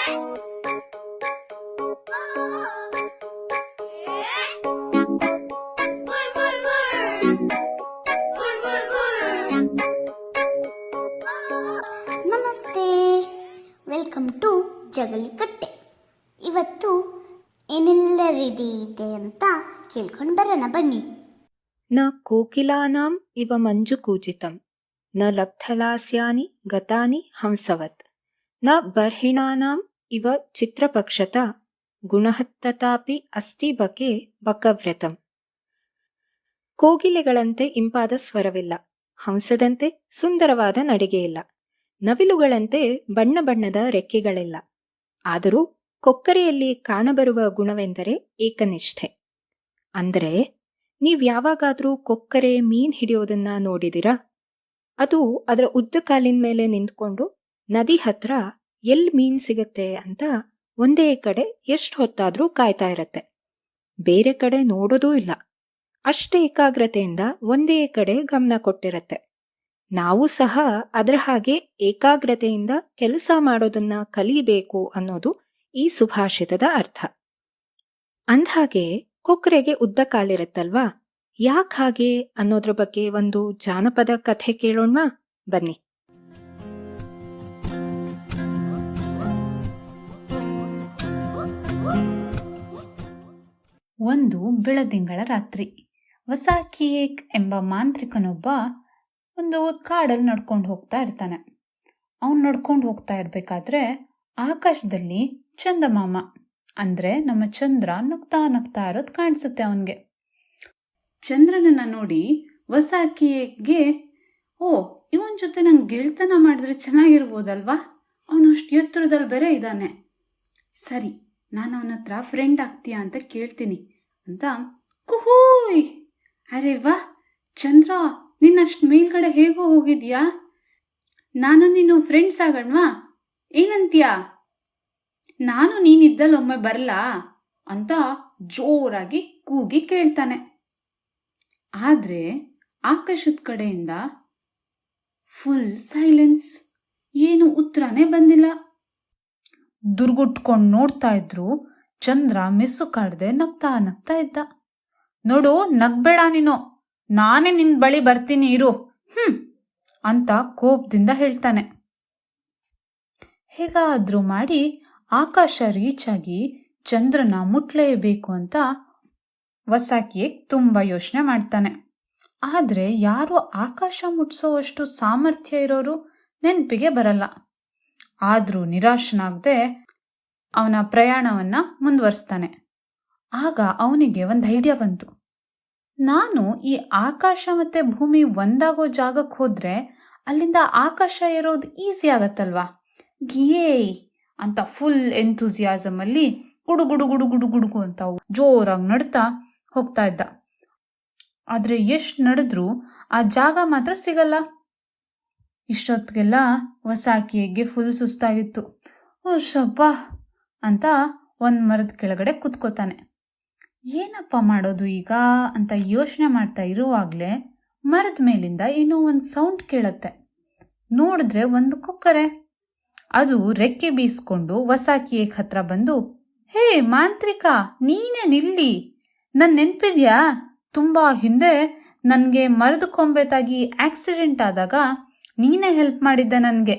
ನಮಸ್ತೆ. Welcome to Jagalikatte. ಇವತ್ತು ಏನೆಲ್ಲ ರೆಡಿ ಇದೆ ಅಂತ ಕೇಳ್ಕೊಂಡು ಬರೋಣ, ಬನ್ನಿ. ನ ಕೋಕಿಲಾನಾಂ ಇವ ಮಂಜು ಕೂಜಿತಂ ನ ಲಬ್ಧಲಾಸ್ಯಾನಿ ಗತಾನಿ ಹಂಸವತ್. ನ ಬರ್ಹಿಣಾನಾಂ ಇವ ಚಿತ್ರಪಕ್ಷತ ಗುಣಹತ್ತತಾಪಿ ಅಸ್ಥಿ ಬಕೆ ಬಕವ್ರತಂ ಕೋಗಿಲೆಗಳಂತೆ ಇಂಪಾದ ಸ್ವರವಿಲ್ಲ. ಹಂಸದಂತೆ ಸುಂದರವಾದ ನಡಿಗೆ ಇಲ್ಲ ನವಿಲುಗಳಂತೆ ಬಣ್ಣ ಬಣ್ಣದ ರೆಕ್ಕೆಗಳಿಲ್ಲ. ಆದರೂ ಕೊಕ್ಕರೆಯಲ್ಲಿ ಕಾಣಬರುವ ಗುಣವೆಂದರೆ ಏಕನಿಷ್ಠೆ. ಅಂದರೆ ನೀವು ಯಾವಾಗಾದರೂ ಕೊಕ್ಕರೆ ಮೀನ್ ಹಿಡಿಯೋದನ್ನ ನೋಡಿದಿರಾ? ಅದು ಅದರ ಉದ್ದ ಕಾಲಿನ ಮೇಲೆ ನಿಂತ್ಕೊಂಡು ನದಿ ಹತ್ರ ಎಲ್ ಮೀನ್ ಸಿಗತ್ತೆ ಅಂತ ಒಂದೇ ಕಡೆ ಎಷ್ಟು ಹೊತ್ತಾದ್ರೂ ಕಾಯ್ತಾ ಇರತ್ತೆ. ಬೇರೆ ಕಡೆ ನೋಡೋದೂ ಇಲ್ಲ. ಅಷ್ಟೇ ಏಕಾಗ್ರತೆಯಿಂದ ಒಂದೇ ಕಡೆ ಗಮನ ಕೊಟ್ಟಿರತ್ತೆ. ನಾವು ಸಹ ಅದರ ಹಾಗೆ ಏಕಾಗ್ರತೆಯಿಂದ ಕೆಲಸ ಮಾಡೋದನ್ನ ಕಲಿಬೇಕು ಅನ್ನೋದು ಈ ಸುಭಾಷಿತದ ಅರ್ಥ. ಅಂದ್ಹಾಗೆ ಕೊಕ್ಕರೆಗೆ ಉದ್ದ ಕಾಲಿರತ್ತಲ್ವಾ? ಯಾಕೆ ಹಾಗೆ ಅನ್ನೋದ್ರ ಬಗ್ಗೆ ಒಂದು ಜಾನಪದ ಕಥೆ ಕೇಳೋಣ ಬನ್ನಿ. ಒಂದು ಬೆಳದಿಂಗಳ ರಾತ್ರಿ. ವಸಾಕಿಯೇಕ್ ಎಂಬ ಮಾಂತ್ರಿಕನೊಬ್ಬ ಒಂದು ಕಾಡಲ್ಲಿ ನಡ್ಕೊಂಡು ಹೋಗ್ತಾ ಇರ್ತಾನೆ. ಅವನು ನಡ್ಕೊಂಡು ಹೋಗ್ತಾ ಇರಬೇಕಾದ್ರೆ ಆಕಾಶದಲ್ಲಿ ಚಂದಮಾಮ, ಅಂದರೆ ನಮ್ಮ ಚಂದ್ರ ನಗ್ತಾ ನಗ್ತಾ ಇರೋದು ಕಾಣಿಸುತ್ತೆ ಅವನಿಗೆ. ಚಂದ್ರನನ್ನ ನೋಡಿ ವಸಾಕಿಯೇಕ್ಗೆ, ಓ, ಇವನ ಜೊತೆ ನಂಗೆ ಗೆಳ್ತನ ಮಾಡಿದ್ರೆ ಚೆನ್ನಾಗಿರ್ಬೋದಲ್ವಾ? ಅವನು ಅಷ್ಟು ಎತ್ತರದಲ್ಲಿ ಬೇರೆ ಇದ್ದಾನೆ ಸರಿ, ನಾನು ಅವನ ಹತ್ರ ಫ್ರೆಂಡ್ ಆಗ್ತೀಯಾ ಅಂತ ಕೇಳ್ತೀನಿ. ಅಂತ. ಕುಹೂಯ್! ಅರೆ ವಾ, ಚಂದ್ರ, ನಿನ್ನಷ್ಟು ಮೇಲ್ಗಡೆ ಹೇಗೋ ಹೋಗಿದ್ಯಾ? ನಾನು ನೀನು ಫ್ರೆಂಡ್ಸ್ ಆಗಣ್ವಾ? ಏನಂತೀಯಾ? ನಾನು ನೀನಿದ್ದಲ್ಲಿ ಒಮ್ಮೆ ಬರಲಾ? ಅಂತ ಜೋರಾಗಿ ಕೂಗಿ ಕೇಳ್ತಾನೆ. ಆದ್ರೆ ಆಕಾಶದ ಕಡೆಯಿಂದ ಫುಲ್ ಸೈಲೆನ್ಸ್ ಏನು ಉತ್ತರನೇ ಬಂದಿಲ್ಲ. ದುರ್ಗುಟ್ಕೊಂಡು ನೋಡ್ತಾ ಇದ್ರು ಚಂದ್ರ ಮೆಸ್ಸು ಕಾಡ್ದೆ ನಗ್ತಾ ನಗ್ತಾ ಇದ್ದ. ನೋಡು, ನಗ್ಬೇಡ ನೀನು. ನಾನೇ ನಿನ್ ಬಳಿ ಬರ್ತೀನಿ, ಇರು. ಹ್ಮ್, ಅಂತ ಕೋಪದಿಂದ ಹೇಳ್ತಾನೆ. ಹೇಗಾದ್ರೂ ಮಾಡಿ ಆಕಾಶ ರೀಚ್ ಆಗಿ ಚಂದ್ರನ ಮುಟ್ಲೇಬೇಕು ಅಂತ ವಸಾಕಿಯೇ ತುಂಬಾ ಯೋಚನೆ ಮಾಡ್ತಾನೆ. ಆದ್ರೆ ಯಾರು ಆಕಾಶ ಮುಟ್ಸೋವಷ್ಟು ಸಾಮರ್ಥ್ಯ ಇರೋರು ನೆನಪಿಗೆ ಬರಲ್ಲ. ಆದ್ರೂ ನಿರಾಶನಾಗದೆ ಅವನ ಪ್ರಯಾಣವನ್ನ ಮುಂದುವರಿಸ್ತಾನೆ. ಆಗ ಅವನಿಗೆ ಒಂದು ಐಡಿಯಾ ಬಂತು. ನಾನು ಈ ಆಕಾಶ ಮತ್ತೆ ಭೂಮಿ ಒಂದಾಗೋ ಜಾಗಕ್ಕೆ ಹೋದ್ರೆ ಅಲ್ಲಿಂದ ಆಕಾಶ ಇರೋದು ಈಸಿ ಆಗತ್ತಲ್ವಾ? ಗಿಯೇ ಅಂತ ಫುಲ್ ಎಂಥೂಸಿಯಾಸಮ್ ಅಲ್ಲಿ ಗುಡು ಗುಡು ಗುಡು ಗುಡು ಗುಡುಗು ಅಂತ ಜೋರಾಗಿ ನಡ್ತಾ ಹೋಗ್ತಾ ಇದ್ದ. ಆದ್ರೆ ಎಷ್ಟು ನಡೆದ್ರೂ ಆ ಜಾಗ ಮಾತ್ರ ಸಿಗಲ್ಲ. ಇಷ್ಟೊತ್ತಿಗೆಲ್ಲ ವಸಾಕಿಯಗೆ ಫುಲ್ ಸುಸ್ತಾಗಿತ್ತು. ಓ ಶಬ್ಬ! ಅಂತ ಒಂದು ಮರದ ಕೆಳಗಡೆ ಕುತ್ಕೋತಾನೆ. ಏನಪ್ಪ ಮಾಡೋದು ಈಗ? ಅಂತ ಯೋಚನೆ ಮಾಡ್ತಾ ಇರುವಾಗಲೇ ಮರದ ಮೇಲಿಂದ ಏನೋ ಒಂದು ಸೌಂಡ್ ಕೇಳತ್ತೆ. ನೋಡಿದ್ರೆ ಒಂದು ಕುಕ್ಕರೆ. ಅದು ರೆಕ್ಕೆ ಬೀಸ್ಕೊಂಡು ವಸಾಕಿಯೇಕ್ ಹತ್ರ ಬಂದು, ಹೇ ಮಾಂತ್ರಿಕ, ನೀನೇ ನಿಲ್ಲಿ. ನನ್ ನೆನ್ಪಿದ್ಯಾ? ತುಂಬಾ ಹಿಂದೆ ನನ್ಗೆ ಮರದ ಕೊಂಬೆತಾಗಿ ಆಕ್ಸಿಡೆಂಟ್ ಆದಾಗ ನೀನೇ ಹೆಲ್ಪ್ ಮಾಡಿದ್ದೆ ನನ್ಗೆ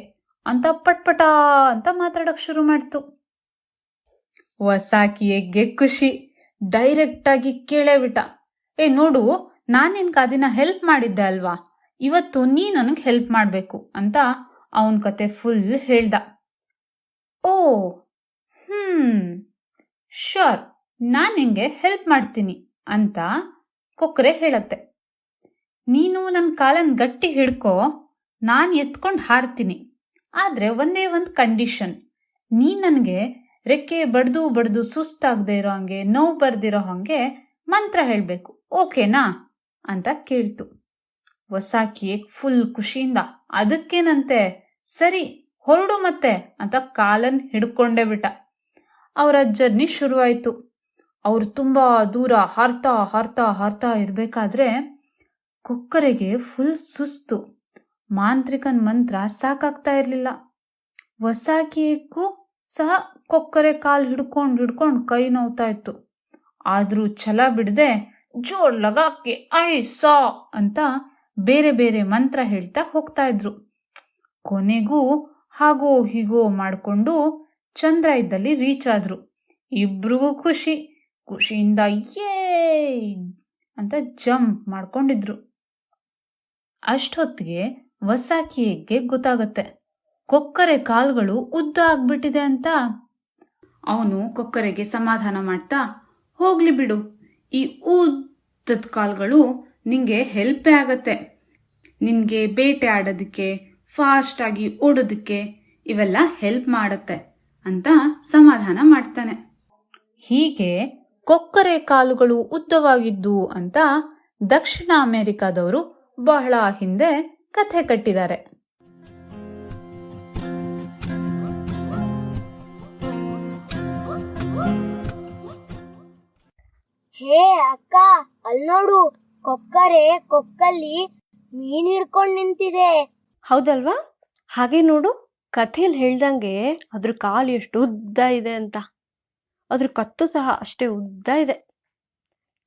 ಅಂತ ಪಟ್ಪಟ ಅಂತ ಮಾತಾಡಕ್ ಶುರು ಮಾಡ್ತು. ವಸಾಕಿಯೆಗೆ ಖುಷಿ. ಡೈರೆಕ್ಟ್ ಆಗಿ ಕೇಳೇ ಬಿಟ್ಟ ಏ ನೋಡು, ನಾನು ನಿನ್ಗೆ ಕಾದಿನ ಹೆಲ್ಪ್ ಮಾಡಿದ್ದೆ ಅಲ್ವಾ? ಇವತ್ತು ನೀ ನನಗೆ ಹೆಲ್ಪ್ ಮಾಡಬೇಕು ಅಂತ ಅವನ್ ಕತೆ ಫುಲ್ ಹೇಳ್ದ. ಓ, ಹ್ಮ್ ಶೋರ್ ನಾನು ನಿಂಗೆ ಹೆಲ್ಪ್ ಮಾಡ್ತೀನಿ ಅಂತ ಕೊಕ್ಕರೆ ಹೇಳತ್ತೆ. ನೀನು ನನ್ನ ಕಾಲನ್ ಗಟ್ಟಿ ಹಿಡ್ಕೋ, ನಾನು ಎತ್ಕೊಂಡು ಹಾರ್ತೀನಿ. ಆದ್ರೆ ಒಂದೇ ಒಂದು ಕಂಡೀಷನ್. ನೀ ನನಗೆ ರೆಕ್ಕೆ ಬಡ್ದು ಬಡ್ದು ಸುಸ್ತಾಗದೆ ಇರೋ ಹಂಗೆ, ನೋವು ಬರ್ದಿರೋ ಹಂಗೆ ಮಂತ್ರ ಹೇಳ್ಬೇಕು. ಓಕೆನಾ? ಅಂತ ಕೇಳ್ತು. ವಸಾಕಿಯೇ, ಫುಲ್ ಖುಷಿಯಿಂದ, ಅದಕ್ಕೇನಂತೆ? ಸರಿ, ಹೊರಡು ಮತ್ತೆ ಅಂತ ಕಾಲನ್ ಹಿಡ್ಕೊಂಡೇ ಬಿಟ್ಟ. ಅವರ ಜರ್ನಿ ಶುರುವಾಯ್ತು. ಅವ್ರು ತುಂಬಾ ದೂರ ಹಾರ್ತಾ ಹಾರ್ತಾ ಹಾರ್ತಾ ಇರ್ಬೇಕಾದ್ರೆ ಕೊಕ್ಕರೆಗೆ ಫುಲ್ ಸುಸ್ತು. ಮಾಂತ್ರಿಕನ್ ಮಂತ್ರ ಸಾಕಾಗ್ತಾ ಇರ್ಲಿಲ್ಲ. ವಸಾಕಿಯಕ್ಕೂ ಸಹ ಕೊಕ್ಕರೆ ಕಾಲು ಹಿಡ್ಕೊಂಡು ಹಿಡ್ಕೊಂಡು ಕೈ ನೋವ್ತಾ ಇತ್ತು ಆದ್ರೂ ಛಲ ಬಿಡದೆ ಜೋರ್ ಲಗಾಕ್ಕೆ ಐ ಸಾ ಅಂತ ಬೇರೆ ಬೇರೆ ಮಂತ್ರ ಹೇಳ್ತಾ ಹೋಗ್ತಾ ಇದ್ರು. ಕೊನೆಗೂ ಹಾಗೋ ಹೀಗೋ ಮಾಡಿಕೊಂಡು ಚಂದ್ರ ಇದ್ದಲ್ಲಿ ರೀಚ್ ಆದ್ರು. ಇಬ್ರಿಗೂ ಖುಷಿ, ಖುಷಿಯಿಂದ ಏ ಅಂತ ಜಂಪ್ ಮಾಡ್ಕೊಂಡಿದ್ರು. ಅಷ್ಟೊತ್ತಿಗೆ ವಸಾಕಿಯಗ್ಗೆ ಗೊತ್ತಾಗತ್ತೆ, ಕೊಕ್ಕರೆ ಕಾಲ್ಗಳು ಉದ್ದ ಆಗ್ಬಿಟ್ಟಿದೆ ಅಂತ. ಅವನು ಕೊಕ್ಕರೆಗೆ ಸಮಾಧಾನ ಮಾಡ್ತಾ, ಹೋಗ್ಲಿ ಬಿಡು. ಈ ಉದ್ದದ ಕಾಲ್ಗಳು ನಿಂಗೆ ಹೆಲ್ಪೇ ಆಗತ್ತೆ. ನಿನ್ಗೆ ಬೇಟೆ ಆಡೋದಕ್ಕೆ ಫಾಸ್ಟ್ ಆಗಿ ಓಡೋದಕ್ಕೆ ಇವೆಲ್ಲ ಹೆಲ್ಪ್ ಮಾಡತ್ತೆ ಅಂತ ಸಮಾಧಾನ ಮಾಡ್ತಾನೆ. ಹೀಗೆ ಕೊಕ್ಕರೆ ಕಾಲುಗಳು ಉದ್ದವಾಗಿದ್ದು ಅಂತ ದಕ್ಷಿಣ ಅಮೆರಿಕಾದವರು ಬಹಳ ಹಿಂದೆ ಕಥೆ ಕಟ್ಟಿದ್ದಾರೆ. ಹೇ ಅಕ್ಕ ಅಲ್ ನೋಡು ಕೊಕ್ಕರೆ ಕೊಕ್ಕಲ್ಲಿ ಮೀನ್ ಹಿಡ್ಕೊಂಡ್ ನಿಂತಿದೆ. ಹೌದಲ್ವಾ? ಹಾಗೆ ನೋಡು ಕಥೆಯಲ್ಲಿ ಹೇಳ್ದಂಗೆ ಅದ್ರ ಕಾಲು ಎಷ್ಟು ಉದ್ದ ಇದೆ ಅಂತ. ಅದ್ರ ಕತ್ತು ಸಹ ಅಷ್ಟೇ ಉದ್ದ ಇದೆ.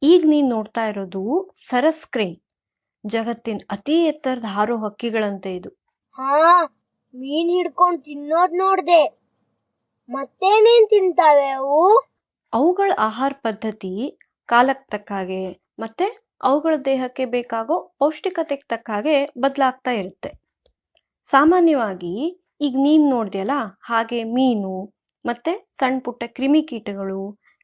ಈಗ ನೀನು ನೋಡ್ತಾ ಇರೋದು ಸರಸ್ ಕ್ರೇನ್ ಜಗತ್ತಿನ ಅತಿ ಎತ್ತರದ ಹಾರೋ ಹಕ್ಕಿಗಳಂತೆ ಇದು. ಹಾ ಮೀನ್ ಹಿಡ್ಕೊಂಡು ತಿನ್ನೋದ್ ನೋಡ್ದೆ. ಮತ್ತೇನೇನ್ ತಿಂತಾವೆ ಅವು? ಅವುಗಳ ಆಹಾರ ಪದ್ಧತಿ ಕಾಲಕ್ಕೆ ತಕ್ಕ ಹಾಗೆ ಮತ್ತೆ ಅವುಗಳ ದೇಹಕ್ಕೆ ಬೇಕಾಗೋ ಪೌಷ್ಟಿಕತೆಗೆ ತಕ್ಕ ಹಾಗೆ ಬದಲಾಗ್ತಾ ಇರುತ್ತೆ. ಸಾಮಾನ್ಯವಾಗಿ ಈಗ ನೀನು ನೋಡಿದೆಯಲ್ಲ ಹಾಗೆ ಮೀನು ಮತ್ತೆ ಸಣ್ಣ ಪುಟ್ಟ ಕ್ರಿಮಿಕೀಟಗಳು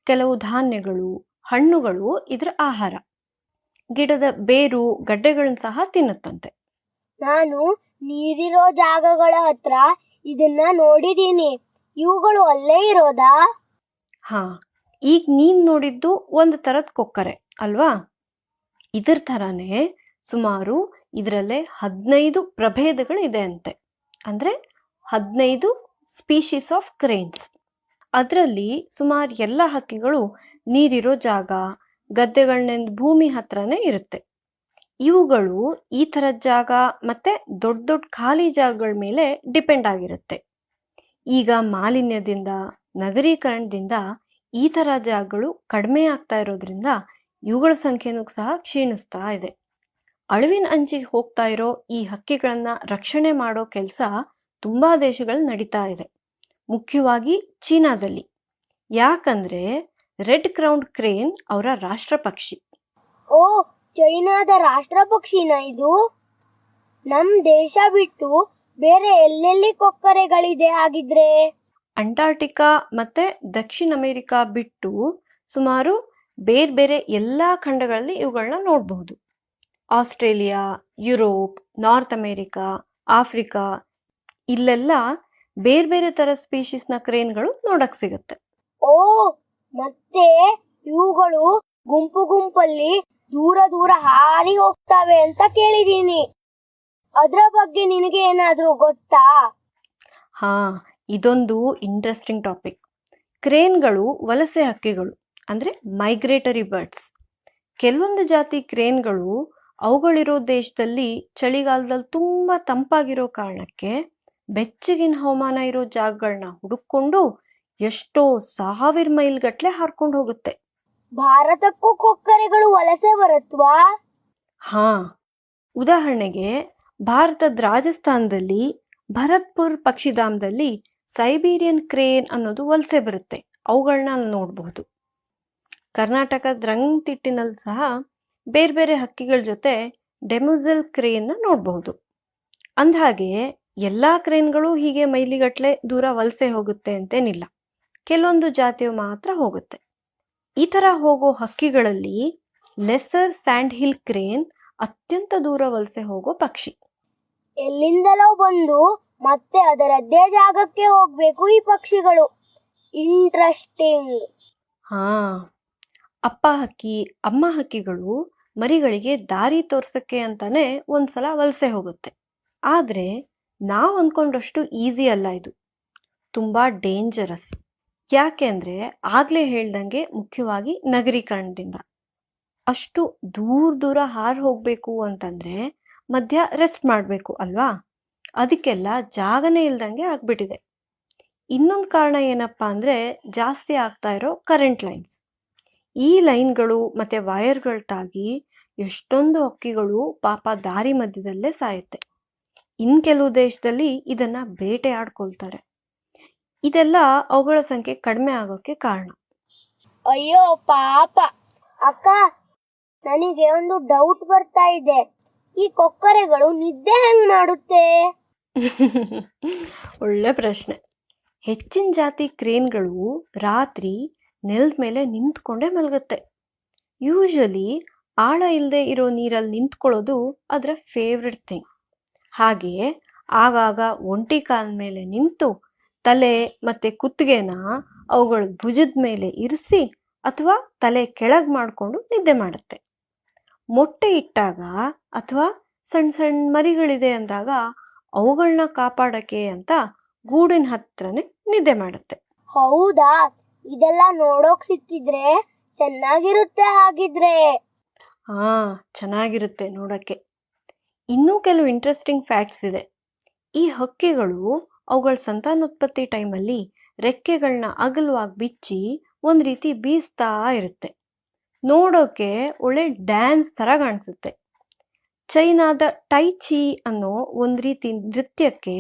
ಕೆಲವು ಧಾನ್ಯಗಳು ಹಣ್ಣುಗಳು ಇದರ ಆಹಾರ. ಗಿಡದ ಬೇರು ಗಡ್ಡೆಗಳನ್ನ ಸಹ ತಿನ್ನುತ್ತಂತೆ. ನಾನು ನೀರಿರೋ ಜಾಗಗಳ ಹತ್ರ ಇದನ್ನ ನೋಡಿದೀನಿ. ಇವುಗಳು ಅಲ್ಲೇ ಇರೋದಾ? ಹಾ ಈಗ ನೀನು ನೋಡಿದ್ದು ಒಂದು ಥರದ ಕೊಕ್ಕರೆ, ಅಲ್ವಾ? ಇದರ ಥರನೇ ಸುಮಾರು ಇದರಲ್ಲೇ ಹದಿನೈದು ಪ್ರಭೇದಗಳು ಇದೆ ಅಂತೆ. ಅಂದ್ರೆ ಹದಿನೈದು ಸ್ಪೀಶೀಸ್ ಆಫ್ ಕ್ರೇನ್ಸ್ ಅದರಲ್ಲಿ ಸುಮಾರು ಎಲ್ಲ ಹಕ್ಕಿಗಳು ನೀರಿರೋ ಜಾಗ ಗದ್ದೆಗಳನ್ನೆಂದು ಭೂಮಿ ಹತ್ರನೇ ಇರುತ್ತೆ. ಇವುಗಳು ಈ ಥರದ ಜಾಗ ಮತ್ತೆ ದೊಡ್ಡ ದೊಡ್ಡ ಖಾಲಿ ಜಾಗಗಳ ಮೇಲೆ ಡಿಪೆಂಡ್ ಆಗಿರುತ್ತೆ. ಈಗ ಮಾಲಿನ್ಯದಿಂದ, ನಗರೀಕರಣದಿಂದ ಈ ಥರ ಜಾಗಗಳು ಕಡಿಮೆ ಆಗ್ತಾ ಇರೋದ್ರಿಂದ ಇವುಗಳ ಸಂಖ್ಯೆನೂ ಸಹ ಕ್ಷೀಣಿಸ್ತಾ ಇದೆ. ಅಳಿವಿನ ಅಂಚಿಗೆ ಹೋಗ್ತಾ ಇರೋ ಈ ಹಕ್ಕಿಗಳನ್ನ ರಕ್ಷಣೆ ಮಾಡೋ ಕೆಲಸ ತುಂಬಾ ದೇಶಗಳು ನಡೀತಾ ಇದೆ. ಮುಖ್ಯವಾಗಿ ಚೀನಾದಲ್ಲಿ. ಯಾಕಂದ್ರೆ ರೆಡ್ ಕ್ರೌಂಡ್ ಕ್ರೇನ್ ಅವರ ರಾಷ್ಟ್ರ ಪಕ್ಷಿ. ಓ, ಚೈನಾದ ರಾಷ್ಟ್ರ ಪಕ್ಷಿನ ಇದು? ನಮ್ ದೇಶ ಬಿಟ್ಟು ಬೇರೆ ಎಲ್ಲೆಲ್ಲಿ ಕೊಕ್ಕರೆಗಳಿದೆ ಹಾಗಿದ್ರೆ? ಅಂಟಾರ್ಟಿಕಾ ಮತ್ತೆ ದಕ್ಷಿಣ ಅಮೆರಿಕ ಬಿಟ್ಟು ಸುಮಾರು ಬೇರೆ ಬೇರೆ ಎಲ್ಲ ಖಂಡಗಳಲ್ಲಿ ಇವುಗಳನ್ನ ನೋಡಬಹುದು. Australia Europe North America Africa ಇಲ್ಲೆಲ್ಲ ಬೇರೆ ಬೇರೆ ಥರ ಸ್ಪೀಶೀಸ್ನ ಕ್ರೇನ್ಗಳು ನೋಡಕ್ ಸಿಗುತ್ತೆ. ಓ ಮತ್ತೆ ಇವುಗಳು ಗುಂಪು ಗುಂಪಲ್ಲಿ ದೂರ ದೂರ ಹಾರಿ ಹೋಗ್ತವೆ ಅಂತ ಕೇಳಿದೀನಿ. ಅದರ ಬಗ್ಗೆ ನಿನಗೆ ಏನಾದರೂ ಗೊತ್ತಾ? ಹಾ ಇದೊಂದು ಇಂಟ್ರೆಸ್ಟಿಂಗ್ ಟಾಪಿಕ್ ಕ್ರೇನ್ಗಳು ವಲಸೆ ಹಕ್ಕಿಗಳು ಅಂದರೆ ಮೈಗ್ರೇಟರಿ ಬರ್ಡ್ಸ್ ಕೆಲವೊಂದು ಜಾತಿ ಕ್ರೇನ್ಗಳು ಅವುಗಳಿರೋ ದೇಶದಲ್ಲಿ ಚಳಿಗಾಲದಲ್ಲಿ ತುಂಬ ತಂಪಾಗಿರೋ ಕಾರಣಕ್ಕೆ ಬೆಚ್ಚಗಿನ ಹವಾಮಾನ ಇರೋ ಜಾಗಗಳನ್ನ ಹುಡುಕೊಂಡು ಎಷ್ಟೋ ಸಾವಿರ ಮೈಲ್ ಗಟ್ಲೆ ಹಾರ್ಕೊಂಡು ಹೋಗುತ್ತೆ. ಭಾರತಕ್ಕೂ ಕೊಕ್ಕರೆಗಳು ವಲಸೆ ಬರುತ್ತವಾ ಹಾ ಉದಾಹರಣೆಗೆ ಭಾರತದ ರಾಜಸ್ಥಾನದಲ್ಲಿ ಭರತ್ಪುರ್ ಪಕ್ಷಿಧಾಮದಲ್ಲಿ ಸೈಬೀರಿಯನ್ ಕ್ರೇನ್ ಅನ್ನೋದು ವಲಸೆ ಬರುತ್ತೆ. ಅವುಗಳನ್ನ ನೋಡಬಹುದು. ಕರ್ನಾಟಕದ ರಂಗತಿಟ್ಟಿನಲ್ಲಿ ಸಹ ಬೇರೆ ಬೇರೆ ಹಕ್ಕಿಗಳ ಜೊತೆ ಡೆಮುಸೆಲ್ ಕ್ರೇನ್ನ ನೋಡಬಹುದು. ಅಂದಹಾಗೆ ಎಲ್ಲ ಕ್ರೇನ್ಗಳು ಹೀಗೆ ಮೈಲಿಗಟ್ಟಲೆ ದೂರ ವಲಸೆ ಹೋಗುತ್ತೆ ಅಂತೇನಿಲ್ಲ. ಕೆಲವೊಂದು ಜಾತಿಯು ಮಾತ್ರ ಹೋಗುತ್ತೆ. ಈ ಥರ ಹೋಗೋ ಹಕ್ಕಿಗಳಲ್ಲಿ ಲೆಸರ್ ಸ್ಯಾಂಡ್ ಹಿಲ್ ಕ್ರೇನ್ ಅತ್ಯಂತ ದೂರ ವಲಸೆ ಹೋಗೋ ಪಕ್ಷಿ. ಎಲ್ಲಿಂದಲೋ ಬಂದು ಮತ್ತೆ ಅದರದ್ದೇ ಜಾಗಕ್ಕೆ ಹೋಗ್ಬೇಕು ಈ ಪಕ್ಷಿಗಳು. ಇಂಟ್ರೆಸ್ಟಿಂಗ್ ಹಾ, ಅಪ್ಪ ಹಕ್ಕಿ, ಅಮ್ಮ ಹಕ್ಕಿಗಳು ಮರಿಗಳಿಗೆ ದಾರಿ ತೋರ್ಸಕ್ಕೆ ಅಂತಾನೆ ಒಂದ್ಸಲ ವಲಸೆ ಹೋಗುತ್ತೆ. ಆದ್ರೆ ನಾವು ಅಂದ್ಕೊಂಡಷ್ಟು ಈಸಿ ಅಲ್ಲ ಇದು. ತುಂಬಾ ಡೇಂಜರಸ್ ಯಾಕೆ ಅಂದ್ರೆ ಆಗ್ಲೇ ಹೇಳ್ದಂಗೆ ಮುಖ್ಯವಾಗಿ ನಗರೀಕರಣದಿಂದ. ಅಷ್ಟು ದೂರ ದೂರ ಹಾರ್ ಹೋಗ್ಬೇಕು ಅಂತಂದ್ರೆ ಮಧ್ಯ ರೆಸ್ಟ್ ಮಾಡಬೇಕು ಅಲ್ವಾ? ಅದಕ್ಕೆಲ್ಲ ಜಾಗನೇ ಇಲ್ದಂಗೆ ಆಗ್ಬಿಟ್ಟಿದೆ. ಇನ್ನೊಂದು ಕಾರಣ ಏನಪ್ಪ ಅಂದರೆ ಜಾಸ್ತಿ ಆಗ್ತಾ ಇರೋ ಕರೆಂಟ್ ಲೈನ್ಸ್ ಈ ಲೈನ್ಗಳು ಮತ್ತು ವೈರ್ಗಳ ತಾಗಿ ಎಷ್ಟೊಂದು ಹಕ್ಕಿಗಳು ಪಾಪ ದಾರಿ ಮಧ್ಯದಲ್ಲೇ ಸಾಯುತ್ತೆ. ಇನ್ನು ಕೆಲವು ದೇಶದಲ್ಲಿ ಇದನ್ನ ಬೇಟೆ ಆಡ್ಕೊಳ್ತಾರೆ. ಇದೆಲ್ಲ ಅವುಗಳ ಸಂಖ್ಯೆ ಕಡಿಮೆ ಆಗೋಕ್ಕೆ ಕಾರಣ. ಅಯ್ಯೋ ಪಾಪ. ಅಕ್ಕ, ನನಗೆ ಒಂದು ಡೌಟ್ ಬರ್ತಾ ಇದೆ. ಈ ಕೊಕ್ಕರೆಗಳು ನಿದ್ದೆ ಹೆಂಗ್ ಮಾಡುತ್ತೆ? ಒಳ್ಳೆ ಪ್ರಶ್ನೆ. ಹೆಚ್ಚಿನ ಜಾತಿ ಕ್ರೇನ್ಗಳು ರಾತ್ರಿ ನೆಲದ ಮೇಲೆ ನಿಂತ್ಕೊಂಡೇ ಮಲಗುತ್ತೆ. ಯೂಶಲಿ ಆಳ ಇಲ್ಲದೆ ಇರೋ ನೀರಲ್ಲಿ ನಿಂತ್ಕೊಳ್ಳೋದು ಅದರ ಫೇವ್ರೆಟ್ ಥಿಂಗ್ ಹಾಗೆಯೇ ಆಗಾಗ ಒಂಟಿ ಕಾಲ ಮೇಲೆ ನಿಂತು ತಲೆ ಮತ್ತು ಕುತ್ತಿಗೆನ ಅವುಗಳ ಭುಜದ ಮೇಲೆ ಇರಿಸಿ ಅಥವಾ ತಲೆ ಕೆಳಗೆ ಮಾಡಿಕೊಂಡು ನಿದ್ದೆ ಮಾಡುತ್ತೆ. ಮೊಟ್ಟೆ ಇಟ್ಟಾಗ ಅಥವಾ ಸಣ್ಣ ಸಣ್ಣ ಮರಿಗಳಿದೆ ಅಂದಾಗ ಅವುಗಳನ್ನ ಕಾಪಾಡಕ್ಕೆ ಅಂತ ಗೂಡಿನ ಹತ್ರನೇ ನಿದ್ದೆ ಮಾಡುತ್ತೆ. ಹೌದಾ? ಇದೆಲ್ಲ ನೋಡೋಕ್ ಸಿಕ್ಕಿದ್ರೆ ಚೆನ್ನಾಗಿರುತ್ತೆ ಹಾಗಿದ್ರೆ. ಹಾ ಚೆನ್ನಾಗಿರುತ್ತೆ ನೋಡಕ್ಕೆ ಇನ್ನೂ ಕೆಲವು ಇಂಟ್ರೆಸ್ಟಿಂಗ್ ಫ್ಯಾಕ್ಟ್ಸ್ ಇದೆ. ಈ ಹಕ್ಕಿಗಳು ಅವುಗಳ ಸಂತಾನೋತ್ಪತ್ತಿ ಟೈಮಲ್ಲಿ ರೆಕ್ಕೆಗಳನ್ನ ಅಗಲವಾಗಿ ಬಿಚ್ಚಿ ಒಂದು ರೀತಿ ಬೀಸ್ತಾ ಇರುತ್ತೆ. ನೋಡೋಕೆ ಒಳ್ಳೆ ಡ್ಯಾನ್ಸ್ ಥರ ಕಾಣಿಸುತ್ತೆ. ಚೈನಾದ ಟೈಚಿ ಅನ್ನೋ ಒಂದು ರೀತಿ ನೃತ್ಯಕ್ಕೆ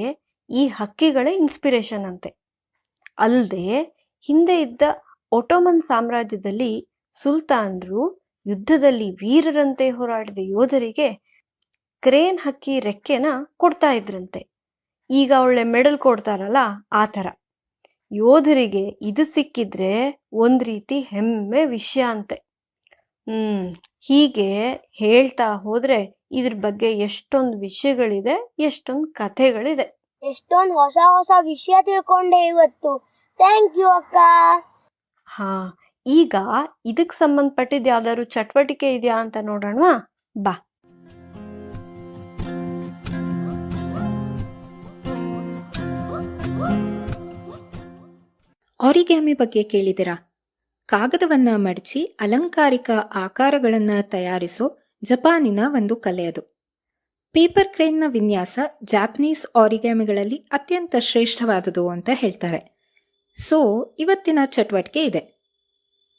ಈ ಹಕ್ಕಿಗಳೇ ಇನ್ಸ್ಪಿರೇಷನ್ ಅಂತೆ. ಅಲ್ಲದೆ ಹಿಂದೆ ಇದ್ದ ಒಟೋಮನ್ ಸಾಮ್ರಾಜ್ಯದಲ್ಲಿ ಸುಲ್ತಾನರು ಯುದ್ಧದಲ್ಲಿ ವೀರರಂತೆ ಹೋರಾಡಿದ ಯೋಧರಿಗೆ ಕ್ರೇನ್ ಹಕ್ಕಿ ರೆಕ್ಕೆನ ಕೊಡ್ತಾ ಇದ್ರಂತೆ. ಈಗ ಒಳ್ಳೆ ಮೆಡಲ್ ಕೊಡ್ತಾರಲ್ಲ ಆ ಥರ. ಯೋಧರಿಗೆ ಇದು ಸಿಕ್ಕಿದ್ರೆ ಒಂದು ರೀತಿ ಹೆಮ್ಮೆ ವಿಷಯ ಅಂತೆ. ಹೀಗೆ ಹೇಳ್ತಾ ಹೋದ್ರೆ ಇದ್ರ ಬಗ್ಗೆ ಎಷ್ಟೊಂದು ವಿಷಯಗಳಿದೆ ಎಷ್ಟೊಂದು ಕಥೆಗಳಿದೆ. ಎಷ್ಟೊಂದು ಹೊಸ ಹೊಸ ವಿಷಯ ತಿಳ್ಕೊಂಡೆ ಇವತ್ತು. ಥ್ಯಾಂಕ್ ಯು ಅಕ್ಕ. ಹಾ ಈಗ ಇದಕ್ಕೆ ಸಂಬಂಧಪಟ್ಟಿದ್ದು ಯಾವ್ದಾದ್ರು ಚಟುವಟಿಕೆ ಇದೆಯಾ ಅಂತ ನೋಡೋಣವಾ? ಬಾ. ಆರಿಗ್ಯಾಮಿ ಬಗ್ಗೆ ಕೇಳಿದಿರಾ ಕಾಗದವನ್ನ ಮಡಚಿ ಅಲಂಕಾರಿಕ ಆಕಾರಗಳನ್ನ ತಯಾರಿಸೋ ಜಪಾನಿನ ಒಂದು ಕಲೆ ಅದು. ಪೇಪರ್ ಕ್ರೇನ್ನ ವಿನ್ಯಾಸ ಜಾಪನೀಸ್ ಆರಿಗ್ಯಾಮಿಗಳಲ್ಲಿ ಅತ್ಯಂತ ಶ್ರೇಷ್ಠವಾದುದು ಅಂತ ಹೇಳ್ತಾರೆ. ಸೊ, ಇವತ್ತಿನ ಚಟುವಟಿಕೆ ಇದೆ.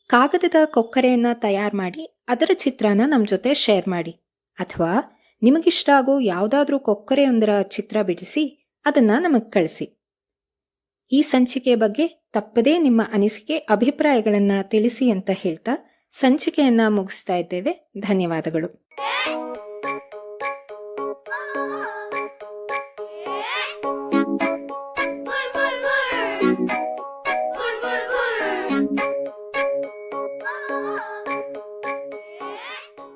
ಕಾಗದದ ಕೊಕ್ಕರೆಯನ್ನ ತಯಾರು ಮಾಡಿ ಅದರ ಚಿತ್ರನ ನಮ್ಮ ಜೊತೆ ಶೇರ್ ಮಾಡಿ. ಅಥವಾ ನಿಮಗಿಷ್ಟ ಆಗೋ ಯಾವುದಾದ್ರೂ ಕೊಕ್ಕರೆಯೊಂದರ ಚಿತ್ರ ಬಿಡಿಸಿ ಅದನ್ನ ನಮಗೆ ಕಳಿಸಿ. ಈ ಸಂಚಿಕೆಯ ಬಗ್ಗೆ ತಪ್ಪದೇ ನಿಮ್ಮ ಅನಿಸಿಕೆ, ಅಭಿಪ್ರಾಯಗಳನ್ನು ತಿಳಿಸಿ ಅಂತ ಹೇಳ್ತಾ ಸಂಚಿಕೆಯನ್ನ ಮುಗಿಸ್ತಾ ಇದ್ದೇವೆ. ಧನ್ಯವಾದಗಳು.